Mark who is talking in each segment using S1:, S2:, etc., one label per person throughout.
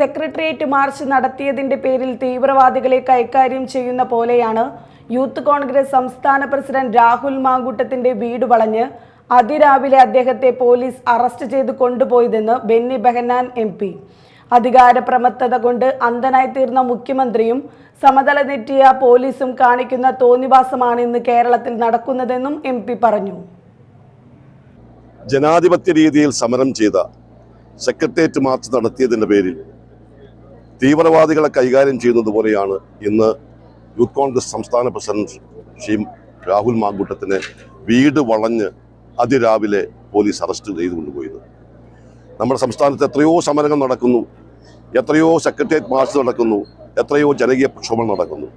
S1: Secretariat March നടത്തിയതിന്റെ പേരിൽ തീവ്രവാദികളെ കൈകാര്യം ചെയ്യുന്ന പോലെയാണ് യൂത്ത് കോൺഗ്രസ് സംസ്ഥാന പ്രസിഡന്റ് രാഹുൽ മാങ്കൂട്ടത്തിന്റെ വീട് വളഞ്ഞ് അതിരാവിലെ അദ്ദേഹത്തെ പോലീസ് അറസ്റ്റ് ചെയ്ത് കൊണ്ടുപോയതെന്ന് ബെന്നി ബെഹനാൻ എം പി. അധികാരപ്രമത്തത കൊണ്ട് അന്ധനായി തീർന്ന മുഖ്യമന്ത്രിയും സമതല നെറ്റിയ പോലീസും കാണിക്കുന്ന തോന്നിവാസമാണ് ഇന്ന് കേരളത്തിൽ നടക്കുന്നതെന്നും എം പി പറഞ്ഞു.
S2: ജനാധിപത്യ രീതിയിൽ സമരം ചെയ്ത സെക്രട്ടേറിയറ്റ് മാർച്ച് നടത്തിയതിന്റെ പേരിൽ തീവ്രവാദികളെ കൈകാര്യം ചെയ്യുന്നതുപോലെയാണ് ഇന്ന് യൂത്ത് കോൺഗ്രസ് സംസ്ഥാന പ്രസിഡന്റ് ശ്രീ രാഹുൽ മാങ്കൂട്ടത്തിനെ വീട് വളഞ്ഞ് അതിരാവിലെ പോലീസ് അറസ്റ്റ് ചെയ്തു കൊണ്ടുപോയത് നമ്മുടെ സംസ്ഥാനത്ത് എത്രയോ സമരങ്ങൾ നടക്കുന്നു. എത്രയോ സെക്രട്ടേറിയറ്റ് മാർച്ച് നടക്കുന്നു. എത്രയോ ജനകീയ പ്രക്ഷോഭം നടക്കുന്നു.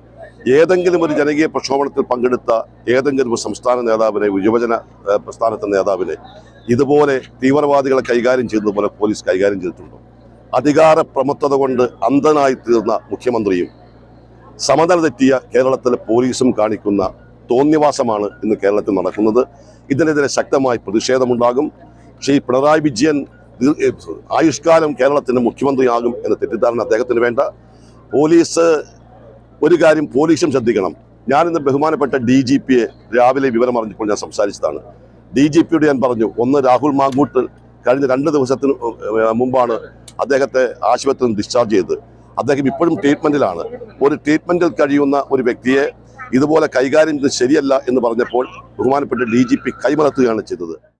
S2: ഏതെങ്കിലും ഒരു ജനകീയ പ്രക്ഷോഭത്തിൽ പങ്കെടുത്ത ഏതെങ്കിലും ഒരു സംസ്ഥാന നേതാവിനെ യുവജന പ്രസ്ഥാനത്തെ നേതാവിനെ ഇതുപോലെ തീവ്രവാദികളെ കൈകാര്യം ചെയ്യുന്നതുപോലെ പോലീസ് കൈകാര്യം ചെയ്തിട്ടുണ്ടോ? അധികാര പ്രമത്തത കൊണ്ട് അന്ധനായി തീർന്ന മുഖ്യമന്ത്രിയും സമതല തെറ്റിയ കേരളത്തിലെ പോലീസും കാണിക്കുന്ന തോന്നിവാസമാണ് ഇന്ന് കേരളത്തിൽ നടക്കുന്നത്. ഇതിനെതിരെ ശക്തമായി പ്രതിഷേധമുണ്ടാകും. ശ്രീ പിണറായി വിജയൻ ആയുഷ്കാലം കേരളത്തിന്റെ മുഖ്യമന്ത്രിയാകും എന്ന തെറ്റിദ്ധാരണ അദ്ദേഹത്തിന് വേണ്ട. പോലീസ് ഒരു കാര്യം പോലീസും ശ്രദ്ധിക്കണം. ഞാനിന്ന് ബഹുമാനപ്പെട്ട ഡി ജി പിയെ രാവിലെ വിവരം അറിഞ്ഞപ്പോൾ ഞാൻ സംസാരിച്ചതാണ്. ഡി ജി പിയോട് ഞാൻ പറഞ്ഞു ഒന്ന് രാഹുൽ മാങ്കൂട്ട് കഴിഞ്ഞ രണ്ട് ദിവസത്തിന് മുമ്പാണ് അദ്ദേഹത്തെ ആശുപത്രിയിൽ നിന്ന് ഡിസ്ചാർജ് ചെയ്തത്. അദ്ദേഹം ഇപ്പോഴും ട്രീറ്റ്മെന്റിലാണ് ഒരു ട്രീറ്റ്മെന്റിൽ കഴിയുന്ന ഒരു വ്യക്തിയെ ഇതുപോലെ കൈകാര്യം ചെയ്ത് ശരിയല്ല എന്ന് പറഞ്ഞപ്പോൾ ബഹുമാനപ്പെട്ട ഡി ജി പി കൈമറത്തുകയാണ് ചെയ്തത്.